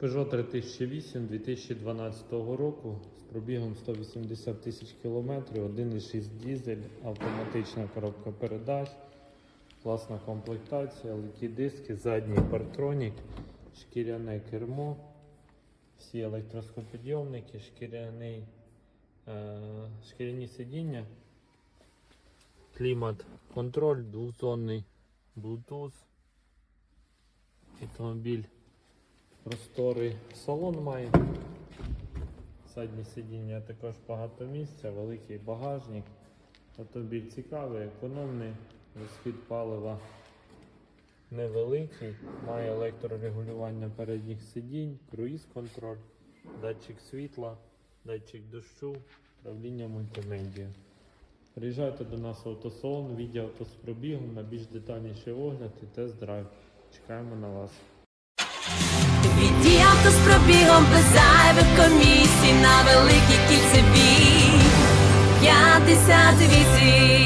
Peugeot 3008 2012 року з пробігом 180 тисяч кілометрів, 1,6 дізель, автоматична коробка передач, класна комплектація, литі диски, задній партронік, шкіряне кермо, всі електроскопідйомники, е, шкіряні сидіння, клімат, контроль, двохзонний, Bluetooth, автомобіль. Просторий салон має. Заднє сидіння також багато місця, великий багажник. Автомобіль цікавий, економний, розхід палива невеликий, має електрорегулювання передніх сидінь, круїз-контроль, датчик світла, датчик дощу, управління мультимедіа. Приїжджайте до нас в автосалон, відео авто з пробігом на більш детальніший огляд і тест-драйв. Чекаємо на вас. Авто з пробігом без зайвих комісій. На великій кільцевій 58